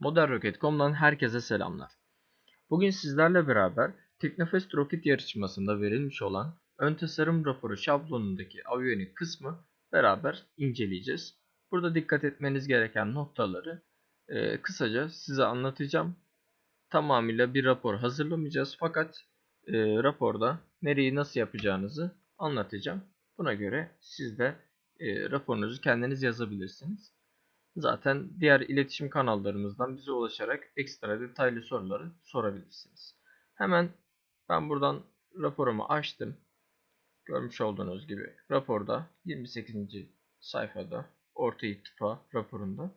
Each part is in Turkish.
Modern herkese selamlar. Bugün sizlerle beraber Teknofest roket yarışmasında verilmiş olan ön tasarım raporu şablonundaki aviyonik kısmı beraber inceleyeceğiz. Burada dikkat etmeniz gereken noktaları e, kısaca size anlatacağım. Tamamıyla bir rapor hazırlamayacağız fakat e, raporda nereyi nasıl yapacağınızı anlatacağım. Buna göre siz de e, raporunuzu kendiniz yazabilirsiniz. Zaten diğer iletişim kanallarımızdan bize ulaşarak ekstra detaylı soruları sorabilirsiniz. Hemen ben buradan raporumu açtım. Görmüş olduğunuz gibi raporda 28. sayfada orta irtifa raporunda.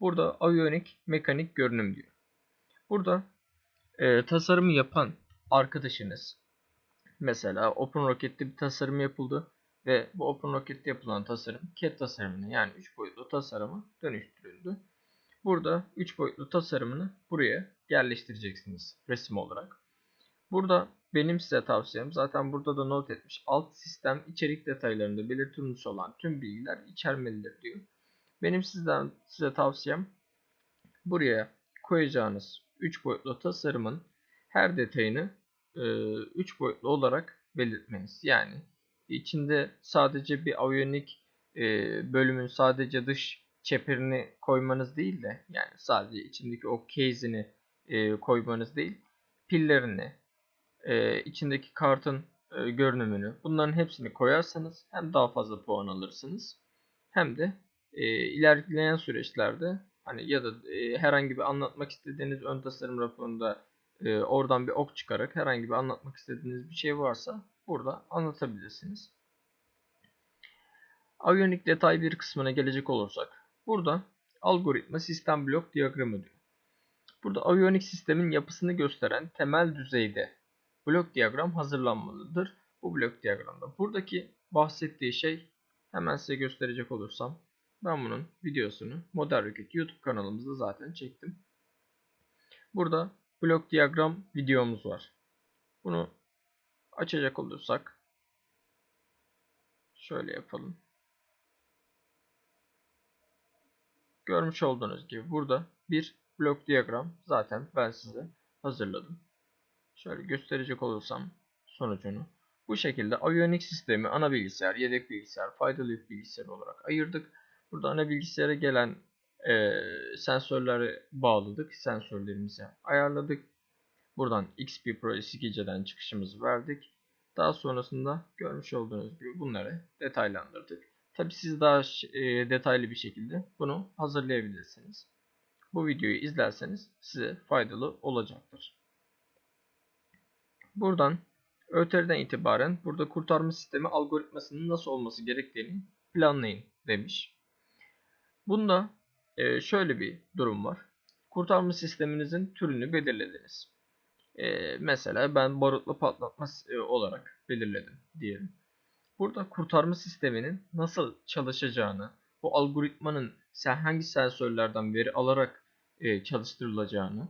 Burada aviyonik mekanik görünüm diyor. Burada e, tasarımı yapan arkadaşınız mesela Open Rocket'te bir tasarım yapıldı ve bu Open Rocket'te yapılan tasarım CAD tasarımına yani 3 boyutlu tasarıma dönüştürüldü. Burada 3 boyutlu tasarımını buraya yerleştireceksiniz resim olarak. Burada benim size tavsiyem zaten burada da not etmiş alt sistem içerik detaylarında belirtilmiş olan tüm bilgiler içermelidir diyor. Benim sizden size tavsiyem buraya koyacağınız 3 boyutlu tasarımın her detayını 3 boyutlu olarak belirtmeniz. Yani içinde sadece bir aviyonik e, bölümün sadece dış çeperini koymanız değil de yani sadece içindeki o case'ini e, koymanız değil pillerini e, içindeki kartın e, görünümünü bunların hepsini koyarsanız hem daha fazla puan alırsınız hem de e, ilerleyen süreçlerde hani ya da e, herhangi bir anlatmak istediğiniz ön tasarım raporunda e, oradan bir ok çıkarak herhangi bir anlatmak istediğiniz bir şey varsa burada anlatabilirsiniz. Aviyonik detay bir kısmına gelecek olursak burada algoritma sistem blok diyagramı diyor. Burada aviyonik sistemin yapısını gösteren temel düzeyde blok diyagram hazırlanmalıdır. Bu blok diyagramda. Buradaki bahsettiği şey hemen size gösterecek olursam ben bunun videosunu Modern Rocket YouTube kanalımızda zaten çektim. Burada blok diyagram videomuz var. Bunu açacak olursak şöyle yapalım. Görmüş olduğunuz gibi burada bir blok diyagram zaten ben size hazırladım. Şöyle gösterecek olursam sonucunu. Bu şekilde aviyonik sistemi ana bilgisayar, yedek bilgisayar, faydalı yük bilgisayar olarak ayırdık. Burada ana bilgisayara gelen e, sensörleri bağladık. Sensörlerimizi ayarladık. Buradan XP Pro S2C'den çıkışımızı verdik. Daha sonrasında görmüş olduğunuz gibi bunları detaylandırdık. Tabi siz daha e, detaylı bir şekilde bunu hazırlayabilirsiniz. Bu videoyu izlerseniz size faydalı olacaktır. Buradan ÖTR'den itibaren burada kurtarma sistemi algoritmasının nasıl olması gerektiğini planlayın demiş. Bunda e, şöyle bir durum var. Kurtarma sisteminizin türünü belirlediniz. E, mesela ben barutlu patlatma e, olarak belirledim diyelim. Burada kurtarma sisteminin nasıl çalışacağını, bu algoritmanın hangi sensörlerden veri alarak e, çalıştırılacağını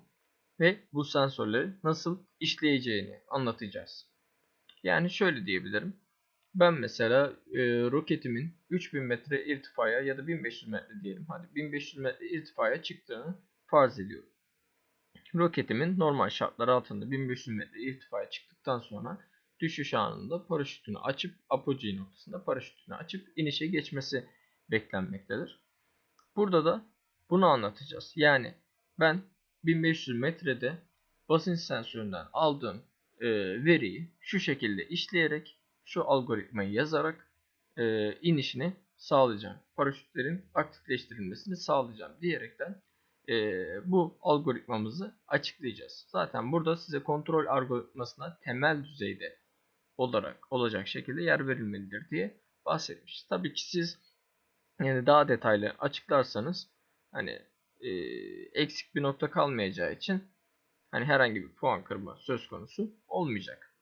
ve bu sensörleri nasıl işleyeceğini anlatacağız. Yani şöyle diyebilirim. Ben mesela e, roketimin 3000 metre irtifaya ya da 1500 metre diyelim. Hadi 1500 metre irtifaya çıktığını farz ediyorum. Roketimin normal şartlar altında 1500 metre irtifaya çıktıktan sonra düşüş anında paraşütünü açıp apogee noktasında paraşütünü açıp inişe geçmesi beklenmektedir. Burada da bunu anlatacağız. Yani ben 1500 metrede basınç sensöründen aldığım e, veriyi şu şekilde işleyerek şu algoritmayı yazarak e, inişini sağlayacağım. Paraşütlerin aktifleştirilmesini sağlayacağım diyerekten e, bu algoritmamızı açıklayacağız. Zaten burada size kontrol algoritmasına temel düzeyde olarak olacak şekilde yer verilmelidir diye bahsetmiş. Tabii ki siz yani daha detaylı açıklarsanız hani e, eksik bir nokta kalmayacağı için hani herhangi bir puan kırma söz konusu olmayacak.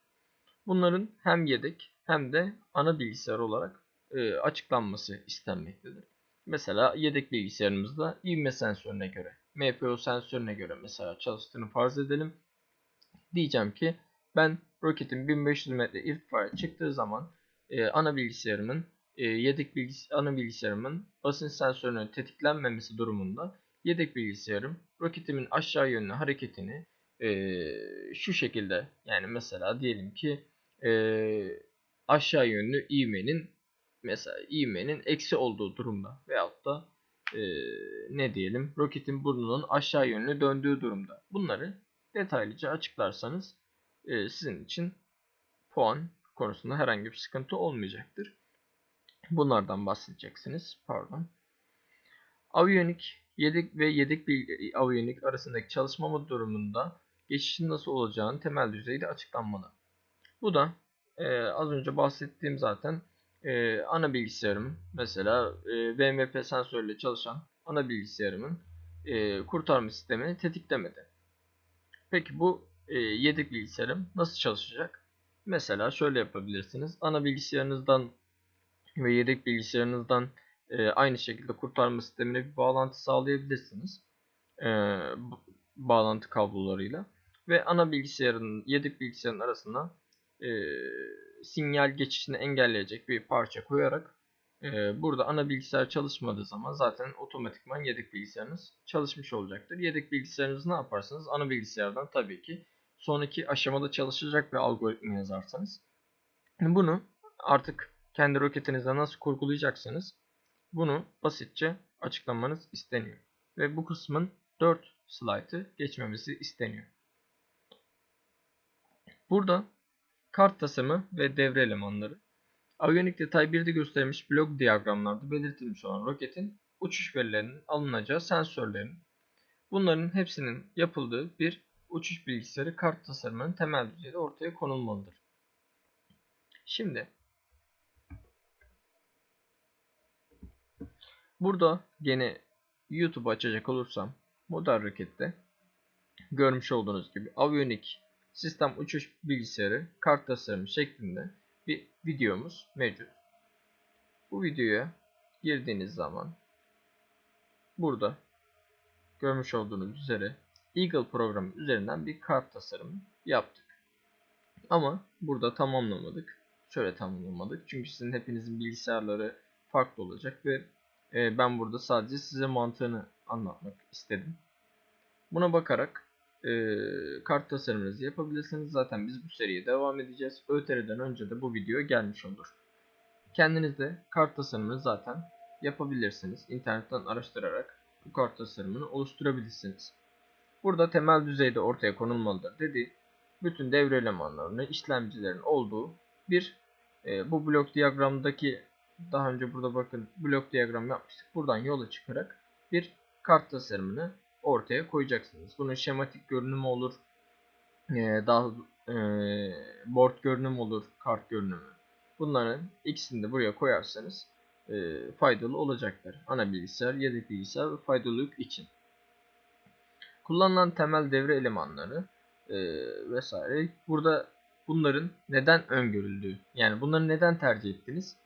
Bunların hem yedek hem de ana bilgisayar olarak e, açıklanması istenmektedir. Mesela yedek bilgisayarımızda ivme sensörüne göre, MPO sensörüne göre mesela çalıştığını farz edelim. Diyeceğim ki ben roketin 1500 metre irtifaya çıktığı zaman e, ana bilgisayarımın e, yedek bilgis ana bilgisayarımın basınç sensörünün tetiklenmemesi durumunda yedek bilgisayarım roketimin aşağı yönlü hareketini eee, şu şekilde yani mesela diyelim ki eee, aşağı yönlü ivmenin mesela ivmenin eksi olduğu durumda veyahut da eee, ne diyelim roketin burnunun aşağı yönlü döndüğü durumda bunları detaylıca açıklarsanız eee, sizin için puan konusunda herhangi bir sıkıntı olmayacaktır. Bunlardan bahsedeceksiniz. Pardon. Aviyonik yedek ve yedek bir aviyonik arasındaki çalışma durumunda geçişin nasıl olacağını temel düzeyde açıklanmalı. Bu da e, az önce bahsettiğim zaten e, ana bilgisayarım mesela e, VMP sensörle çalışan ana bilgisayarımın e, kurtarma sistemini tetiklemedi. Peki bu e, yedek bilgisayarım nasıl çalışacak? Mesela şöyle yapabilirsiniz. Ana bilgisayarınızdan ve yedek bilgisayarınızdan e, aynı şekilde kurtarma sistemine bir bağlantı sağlayabilirsiniz. E, bağlantı kablolarıyla. Ve ana bilgisayarın yedek bilgisayarın arasına e, sinyal geçişini engelleyecek bir parça koyarak e, burada ana bilgisayar çalışmadığı zaman zaten otomatikman yedek bilgisayarınız çalışmış olacaktır. Yedek bilgisayarınızı ne yaparsınız? Ana bilgisayardan tabii ki sonraki aşamada çalışacak bir algoritma yazarsanız bunu artık kendi roketinizde nasıl kurgulayacaksanız bunu basitçe açıklamanız isteniyor. Ve bu kısmın 4 slaytı geçmemizi isteniyor. Burada kart tasarımı ve devre elemanları Aviyonik detay 1'de gösterilmiş blok diyagramlarda belirtilmiş olan roketin uçuş verilerinin alınacağı sensörlerin bunların hepsinin yapıldığı bir uçuş bilgisayarı kart tasarımının temel düzeyde ortaya konulmalıdır. Şimdi burada gene YouTube açacak olursam model rokette görmüş olduğunuz gibi aviyonik sistem uçuş bilgisayarı kart tasarımı şeklinde bir videomuz mevcut. Bu videoya girdiğiniz zaman burada görmüş olduğunuz üzere Eagle programı üzerinden bir kart tasarımı yaptık. Ama burada tamamlamadık. Şöyle tamamlamadık. Çünkü sizin hepinizin bilgisayarları farklı olacak ve e, ben burada sadece size mantığını anlatmak istedim. Buna bakarak e, kart tasarımınızı yapabilirsiniz. Zaten biz bu seriye devam edeceğiz. ÖTR'den önce de bu video gelmiş olur. Kendiniz de kart tasarımını zaten yapabilirsiniz. İnternetten araştırarak bu kart tasarımını oluşturabilirsiniz. Burada temel düzeyde ortaya konulmalıdır dedi. Bütün devre elemanlarını işlemcilerin olduğu bir e, bu blok diyagramdaki daha önce burada bakın blok diyagram yapmıştık. Buradan yola çıkarak bir kart tasarımını ortaya koyacaksınız. Bunun şematik görünümü olur. e, daha e, board görünüm olur. Kart görünümü. Bunların ikisini de buraya koyarsanız e, faydalı olacaktır. Ana bilgisayar, yedek bilgisayar ve faydalılık için. Kullanılan temel devre elemanları e, vesaire. Burada bunların neden öngörüldüğü, yani bunları neden tercih ettiniz?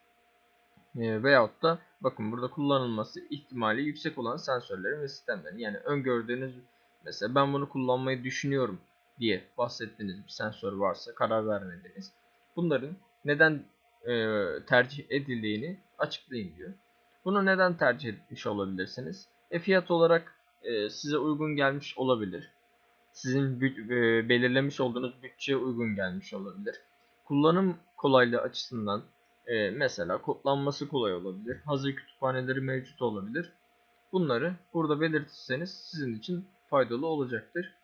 E, veyahut da bakın burada kullanılması ihtimali yüksek olan sensörlerin ve sistemlerin. Yani öngördüğünüz mesela ben bunu kullanmayı düşünüyorum diye bahsettiğiniz bir sensör varsa karar vermediniz. Bunların neden e, tercih edildiğini açıklayın diyor. Bunu neden tercih etmiş olabilirsiniz? E, fiyat olarak e, size uygun gelmiş olabilir. Sizin e, belirlemiş olduğunuz bütçeye uygun gelmiş olabilir. Kullanım kolaylığı açısından e, mesela kodlanması kolay olabilir. Hazır kütüphaneleri mevcut olabilir. Bunları burada belirtirseniz sizin için faydalı olacaktır.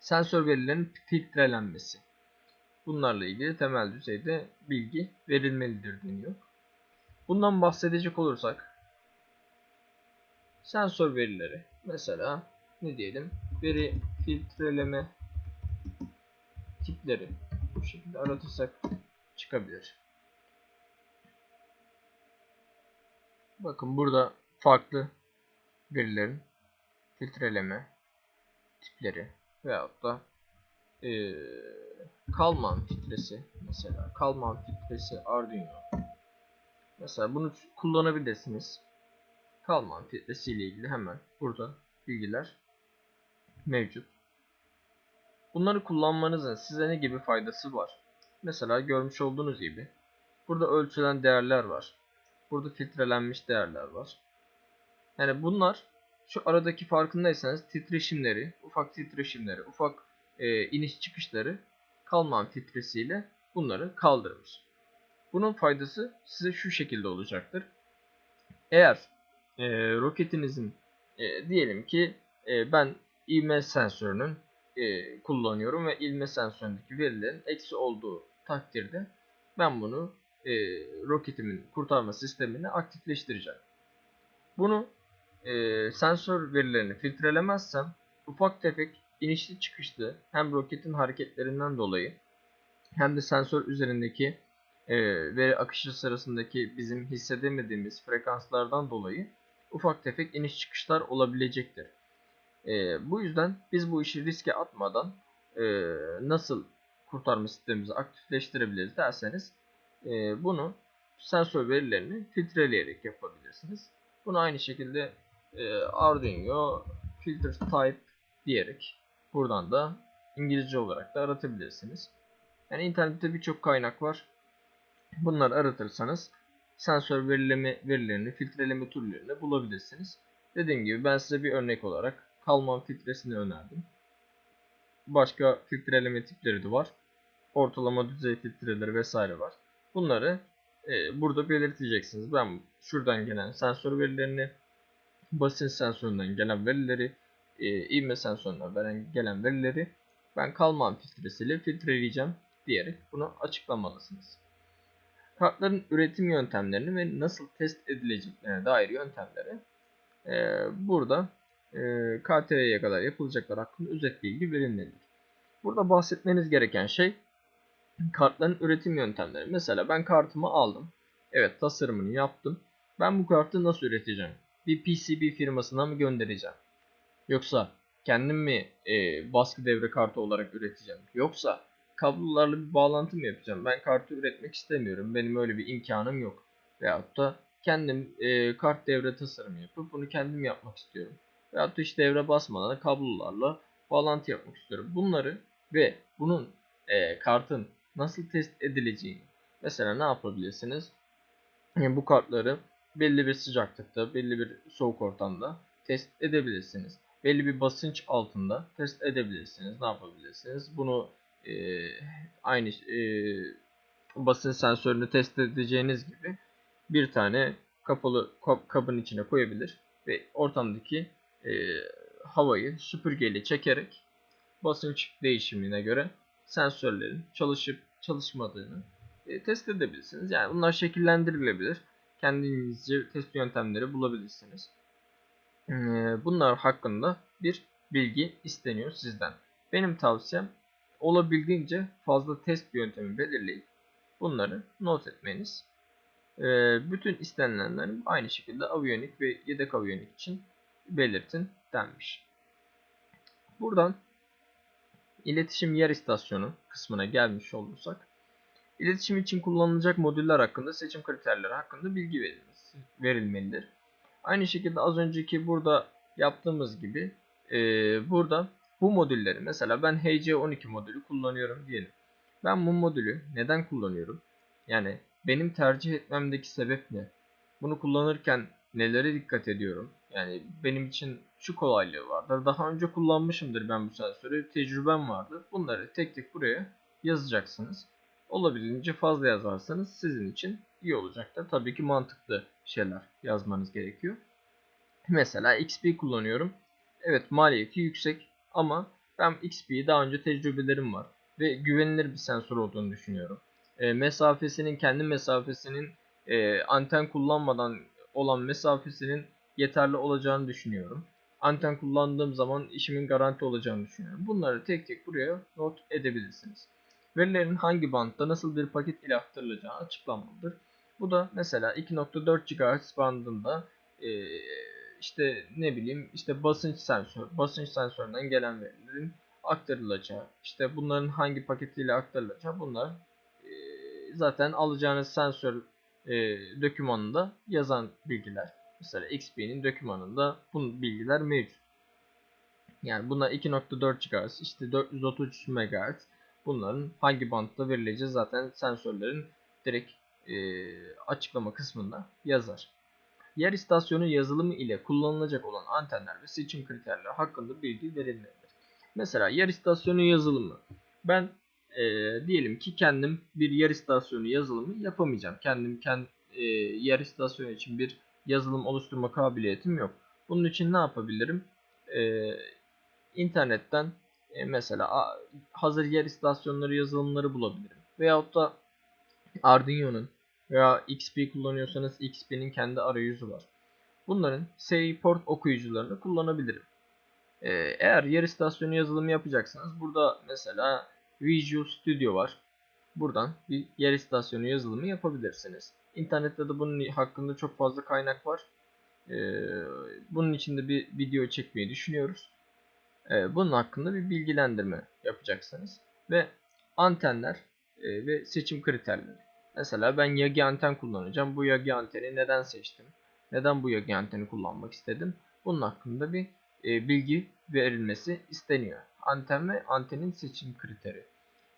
Sensör verilerinin filtrelenmesi. Bunlarla ilgili temel düzeyde bilgi verilmelidir deniyor. Bundan bahsedecek olursak sensör verileri mesela ne diyelim veri filtreleme tipleri bu şekilde aratırsak çıkabilir. Bakın burada farklı verilerin filtreleme tipleri veyahut da eee Kalman filtresi mesela Kalman filtresi Arduino mesela bunu kullanabilirsiniz. Kalman filtresi ile ilgili hemen burada bilgiler mevcut. Bunları kullanmanızın size ne gibi faydası var? Mesela görmüş olduğunuz gibi burada ölçülen değerler var. Burada filtrelenmiş değerler var. Yani bunlar şu aradaki farkındaysanız titreşimleri, ufak titreşimleri, ufak e, iniş çıkışları Kalman filtresiyle bunları kaldırmış. Bunun faydası size şu şekilde olacaktır. Eğer e, roketinizin e, diyelim ki e, ben ivme sensörünün e, kullanıyorum ve ivme sensöründeki verilerin eksi olduğu takdirde ben bunu e, roketimin kurtarma sistemini aktifleştireceğim. Bunu e, sensör verilerini filtrelemezsem ufak tefek inişli çıkışlı hem roketin hareketlerinden dolayı hem de sensör üzerindeki e, veri akışı sırasındaki bizim hissedemediğimiz frekanslardan dolayı ufak tefek iniş çıkışlar olabilecektir. E, bu yüzden biz bu işi riske atmadan e, nasıl kurtarma sistemimizi aktifleştirebiliriz derseniz e, bunu sensör verilerini filtreleyerek yapabilirsiniz. Bunu aynı şekilde e, Arduino filter type diyerek buradan da İngilizce olarak da aratabilirsiniz. Yani internette birçok kaynak var. Bunları aratırsanız sensör verileme verilerini, filtreleme türlerini bulabilirsiniz. Dediğim gibi ben size bir örnek olarak Kalman filtresini önerdim. Başka filtreleme tipleri de var. Ortalama düzey filtreleri vesaire var. Bunları e, burada belirteceksiniz. Ben şuradan gelen sensör verilerini, basınç sensöründen gelen verileri, e, ivme sensöründen veren gelen verileri ben Kalman filtresiyle filtreleyeceğim diyerek bunu açıklamalısınız. Kartların üretim yöntemlerini ve nasıl test edileceklerine dair yöntemleri e, burada e, KTV'ye kadar yapılacaklar hakkında özet bilgi verilmelidir. Burada bahsetmeniz gereken şey kartların üretim yöntemleri. Mesela ben kartımı aldım. Evet tasarımını yaptım. Ben bu kartı nasıl üreteceğim? Bir PCB firmasına mı göndereceğim? Yoksa kendim mi e, baskı devre kartı olarak üreteceğim? Yoksa kablolarla bir bağlantı mı yapacağım? Ben kartı üretmek istemiyorum. Benim öyle bir imkanım yok. Veyahut da kendim e, kart devre tasarımı yapıp bunu kendim yapmak istiyorum. Veyahut da hiç devre basmadan kablolarla bağlantı yapmak istiyorum. Bunları ve bunun e, kartın nasıl test edileceğini mesela ne yapabilirsiniz? Yani bu kartları belli bir sıcaklıkta, belli bir soğuk ortamda test edebilirsiniz. Belli bir basınç altında test edebilirsiniz. Ne yapabilirsiniz? Bunu e, aynı e, basınç sensörünü test edeceğiniz gibi bir tane kapalı kabın içine koyabilir ve ortamdaki e, havayı süpürgeyle çekerek basınç değişimine göre sensörlerin çalışıp çalışmadığını e, test edebilirsiniz. Yani bunlar şekillendirilebilir. Kendinizce test yöntemleri bulabilirsiniz. E, bunlar hakkında bir bilgi isteniyor sizden. Benim tavsiyem olabildiğince fazla test yöntemi belirleyip bunları not etmeniz. E, bütün istenilenleri aynı şekilde aviyonik ve yedek aviyonik için belirtin denmiş. Buradan iletişim yer istasyonu kısmına gelmiş olursak, iletişim için kullanılacak modüller hakkında seçim kriterleri hakkında bilgi verilmelidir. Aynı şekilde az önceki burada yaptığımız gibi e, burada bu modülleri mesela ben HC12 modülü kullanıyorum diyelim. Ben bu modülü neden kullanıyorum? Yani benim tercih etmemdeki sebep ne? Bunu kullanırken nelere dikkat ediyorum? Yani benim için şu kolaylığı vardır. Daha önce kullanmışımdır ben bu sensörü. Tecrübem vardır. Bunları tek tek buraya yazacaksınız. Olabildiğince fazla yazarsanız sizin için iyi olacaktır. Tabii ki mantıklı şeyler yazmanız gerekiyor. Mesela XP kullanıyorum. Evet maliyeti yüksek ama ben XP'yi daha önce tecrübelerim var. Ve güvenilir bir sensör olduğunu düşünüyorum. E, mesafesinin kendi mesafesinin e, anten kullanmadan olan mesafesinin yeterli olacağını düşünüyorum. Anten kullandığım zaman işimin garanti olacağını düşünüyorum. Bunları tek tek buraya not edebilirsiniz. Verilerin hangi bantta nasıl bir paket ile aktarılacağı açıklanmalıdır. Bu da mesela 2.4 GHz bandında e, işte ne bileyim işte basınç sensör, basınç sensöründen gelen verilerin aktarılacağı, işte bunların hangi paketiyle aktarılacağı bunlar e, zaten alacağınız sensör e, dokümanında yazan bilgiler. Mesela XP'nin dokümanında bu bilgiler mevcut. Yani buna 2.4 GHz, işte 433 MHz bunların hangi bantta verileceği zaten sensörlerin direkt e, açıklama kısmında yazar. yer istasyonu yazılımı ile kullanılacak olan antenler ve seçim kriterleri hakkında bilgi verilmelidir. Mesela yer istasyonu yazılımı. Ben e, diyelim ki kendim bir yer istasyonu yazılımı yapamayacağım. Kendim kend, e, yer istasyonu için bir yazılım oluşturma kabiliyetim yok. Bunun için ne yapabilirim? E, internetten e, mesela hazır yer istasyonları yazılımları bulabilirim. Veyahut da Arduino'nun veya XP kullanıyorsanız XP'nin kendi arayüzü var. Bunların seri port okuyucularını kullanabilirim. Ee, eğer yer istasyonu yazılımı yapacaksanız burada mesela Visual Studio var. Buradan bir yer istasyonu yazılımı yapabilirsiniz. İnternette de bunun hakkında çok fazla kaynak var. Ee, bunun için de bir video çekmeyi düşünüyoruz. Ee, bunun hakkında bir bilgilendirme yapacaksınız. Ve antenler e, ve seçim kriterleri. Mesela ben Yagi anten kullanacağım. Bu Yagi anteni neden seçtim? Neden bu Yagi anteni kullanmak istedim? Bunun hakkında bir e, bilgi verilmesi isteniyor. Anten ve antenin seçim kriteri.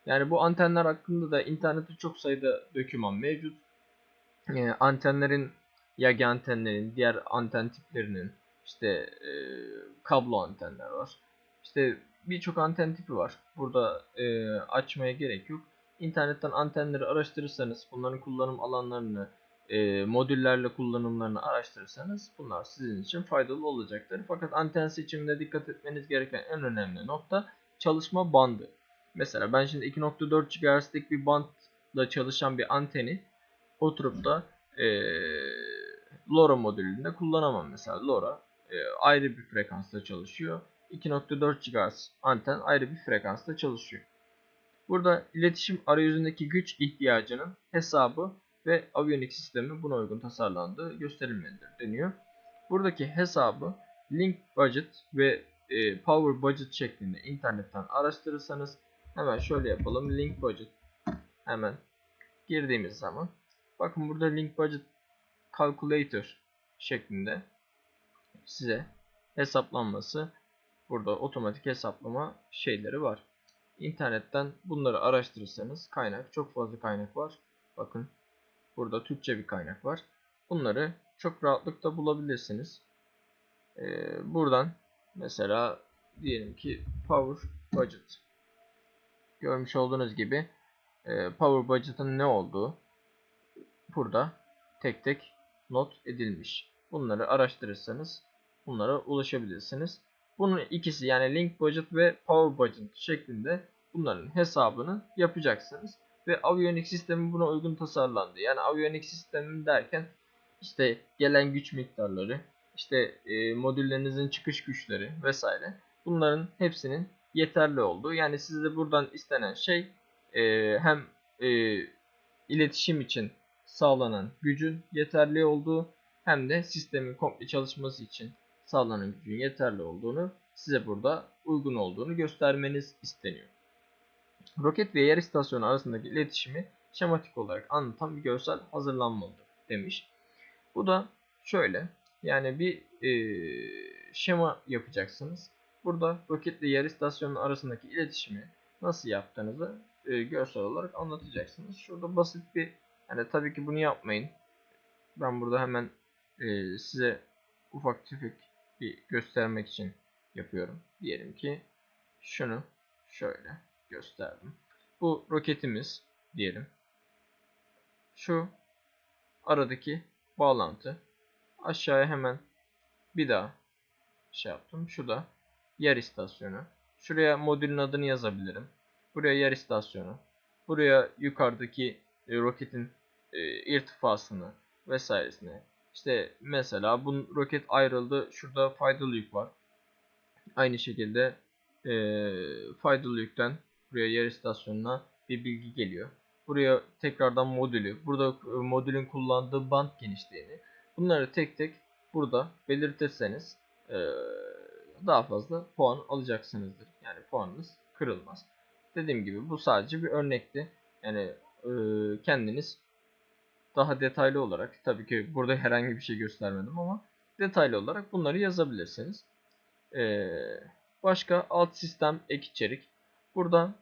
Yani bu antenler hakkında da internette çok sayıda doküman mevcut. E, antenlerin, Yagi antenlerin, diğer anten tiplerinin, işte e, kablo antenler var. İşte birçok anten tipi var. Burada e, açmaya gerek yok. İnternetten antenleri araştırırsanız, bunların kullanım alanlarını, e, modüllerle kullanımlarını araştırırsanız bunlar sizin için faydalı olacaktır. Fakat anten seçiminde dikkat etmeniz gereken en önemli nokta çalışma bandı. Mesela ben şimdi 2.4 GHz'lik bir bandla çalışan bir anteni oturup da e, LoRa modülünde kullanamam. Mesela LoRa e, ayrı bir frekansta çalışıyor. 2.4 GHz anten ayrı bir frekansta çalışıyor. Burada iletişim arayüzündeki güç ihtiyacının hesabı ve aviyonik sistemi buna uygun tasarlandığı gösterilmelidir deniyor. Buradaki hesabı link budget ve e, power budget şeklinde internetten araştırırsanız hemen şöyle yapalım. Link budget hemen girdiğimiz zaman bakın burada link budget calculator şeklinde size hesaplanması burada otomatik hesaplama şeyleri var. İnternetten bunları araştırırsanız kaynak çok fazla kaynak var. Bakın burada Türkçe bir kaynak var. Bunları çok rahatlıkla bulabilirsiniz. Ee, buradan mesela diyelim ki Power Budget. Görmüş olduğunuz gibi e, Power Budget'ın ne olduğu burada tek tek not edilmiş. Bunları araştırırsanız bunlara ulaşabilirsiniz. Bunun ikisi yani link budget ve power budget şeklinde bunların hesabını yapacaksınız. Ve aviyonik sistemi buna uygun tasarlandı. Yani aviyonik sistemi derken işte gelen güç miktarları, işte e, modüllerinizin çıkış güçleri vesaire. Bunların hepsinin yeterli olduğu. Yani sizde buradan istenen şey e, hem e, iletişim için sağlanan gücün yeterli olduğu hem de sistemin komple çalışması için sağlanan gücün yeterli olduğunu size burada uygun olduğunu göstermeniz isteniyor. Roket ve yer istasyonu arasındaki iletişimi şematik olarak anlatan bir görsel hazırlanmalıdır demiş. Bu da şöyle yani bir e, şema yapacaksınız. Burada roket ve yer istasyonu arasındaki iletişimi nasıl yaptığınızı e, görsel olarak anlatacaksınız. Şurada basit bir yani tabii ki bunu yapmayın. Ben burada hemen e, size ufak tefek bir göstermek için yapıyorum. Diyelim ki şunu şöyle gösterdim. Bu roketimiz diyelim. Şu aradaki bağlantı. Aşağıya hemen bir daha şey yaptım. Şu da yer istasyonu. Şuraya modülün adını yazabilirim. Buraya yer istasyonu. Buraya yukarıdaki e, roketin e, irtifasını vesairesini. İşte mesela bu roket ayrıldı. Şurada faydalı yük var. Aynı şekilde e, faydalı yükten buraya yer istasyonuna bir bilgi geliyor. Buraya tekrardan modülü, burada e, modülün kullandığı band genişliğini bunları tek tek burada belirtirseniz e, daha fazla puan alacaksınızdır. Yani puanınız kırılmaz. Dediğim gibi bu sadece bir örnekti. Yani e, kendiniz daha detaylı olarak tabii ki burada herhangi bir şey göstermedim ama detaylı olarak bunları yazabilirsiniz. Ee, başka alt sistem ek içerik. Burada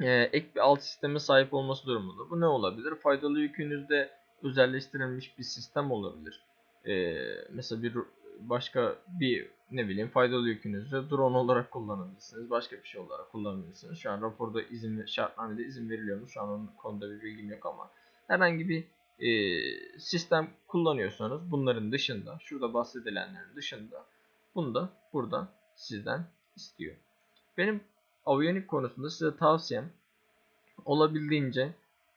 e, ek bir alt sisteme sahip olması durumunda. Bu ne olabilir? Faydalı yükünüzde özelleştirilmiş bir sistem olabilir. e, mesela bir başka bir ne bileyim faydalı yükünüzü drone olarak kullanabilirsiniz. Başka bir şey olarak kullanabilirsiniz. Şu an raporda izin şartnamede izin veriliyor mu? Şu an onun konuda bir bilgim yok ama herhangi bir e, sistem kullanıyorsanız bunların dışında şurada bahsedilenlerin dışında bunu da burada sizden istiyor. Benim aviyonik konusunda size tavsiyem olabildiğince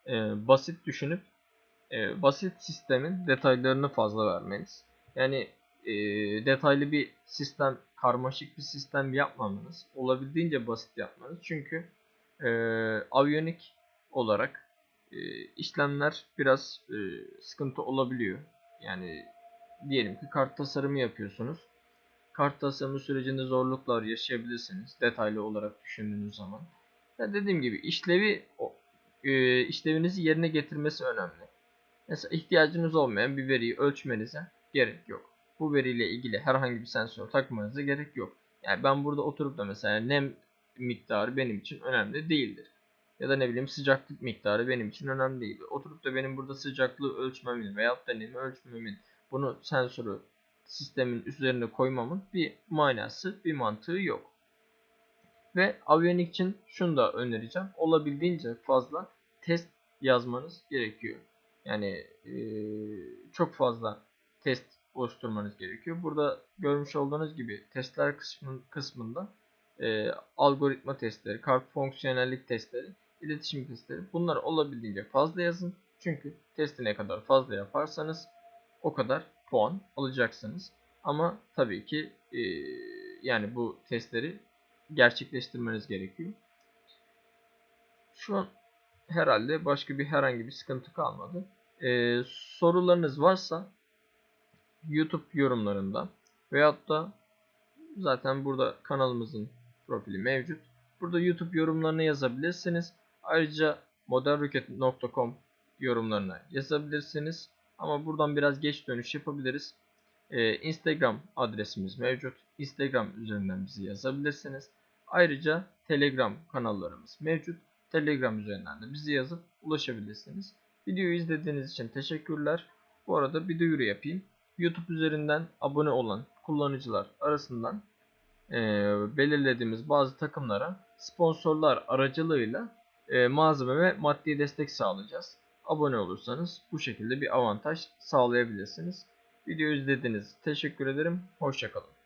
e, basit düşünüp e, basit sistemin detaylarını fazla vermeniz. Yani e, detaylı bir sistem, karmaşık bir sistem yapmamanız, olabildiğince basit yapmanız. Çünkü e, aviyonik olarak e, işlemler biraz e, sıkıntı olabiliyor. Yani diyelim ki kart tasarımı yapıyorsunuz. Kart tasarımı sürecinde zorluklar yaşayabilirsiniz. Detaylı olarak düşündüğünüz zaman. Ya dediğim gibi işlevi e, işlevinizi yerine getirmesi önemli. Mesela ihtiyacınız olmayan bir veriyi ölçmenize gerek yok. Bu veriyle ilgili herhangi bir sensör takmanıza gerek yok. Yani ben burada oturup da mesela nem miktarı benim için önemli değildir. Ya da ne bileyim sıcaklık miktarı benim için önemli değildir. Oturup da benim burada sıcaklığı ölçmemin veyahut da nemi ölçmemin bunu sensörü sistemin üzerine koymamın bir manası, bir mantığı yok. Ve aviyonik için şunu da önereceğim. Olabildiğince fazla test yazmanız gerekiyor. Yani e, çok fazla test oluşturmanız gerekiyor. Burada görmüş olduğunuz gibi testler kısmın, kısmında e, algoritma testleri, kart fonksiyonellik testleri, iletişim testleri bunlar olabildiğince fazla yazın. Çünkü testi ne kadar fazla yaparsanız o kadar puan alacaksınız. Ama tabii ki e, yani bu testleri gerçekleştirmeniz gerekiyor. Şu an herhalde başka bir herhangi bir sıkıntı kalmadı. Ee, sorularınız varsa YouTube yorumlarında veyahut da zaten burada kanalımızın profili mevcut. Burada YouTube yorumlarını yazabilirsiniz. Ayrıca modernrocket.com yorumlarına yazabilirsiniz. Ama buradan biraz geç dönüş yapabiliriz. Ee, Instagram adresimiz mevcut. Instagram üzerinden bizi yazabilirsiniz. Ayrıca Telegram kanallarımız mevcut. Telegram üzerinden de bizi yazıp ulaşabilirsiniz. Videoyu izlediğiniz için teşekkürler. Bu arada bir duyuru yapayım. YouTube üzerinden abone olan kullanıcılar arasından e, belirlediğimiz bazı takımlara sponsorlar aracılığıyla e, malzeme ve maddi destek sağlayacağız. Abone olursanız bu şekilde bir avantaj sağlayabilirsiniz. Videoyu izlediğiniz için teşekkür ederim. Hoşçakalın.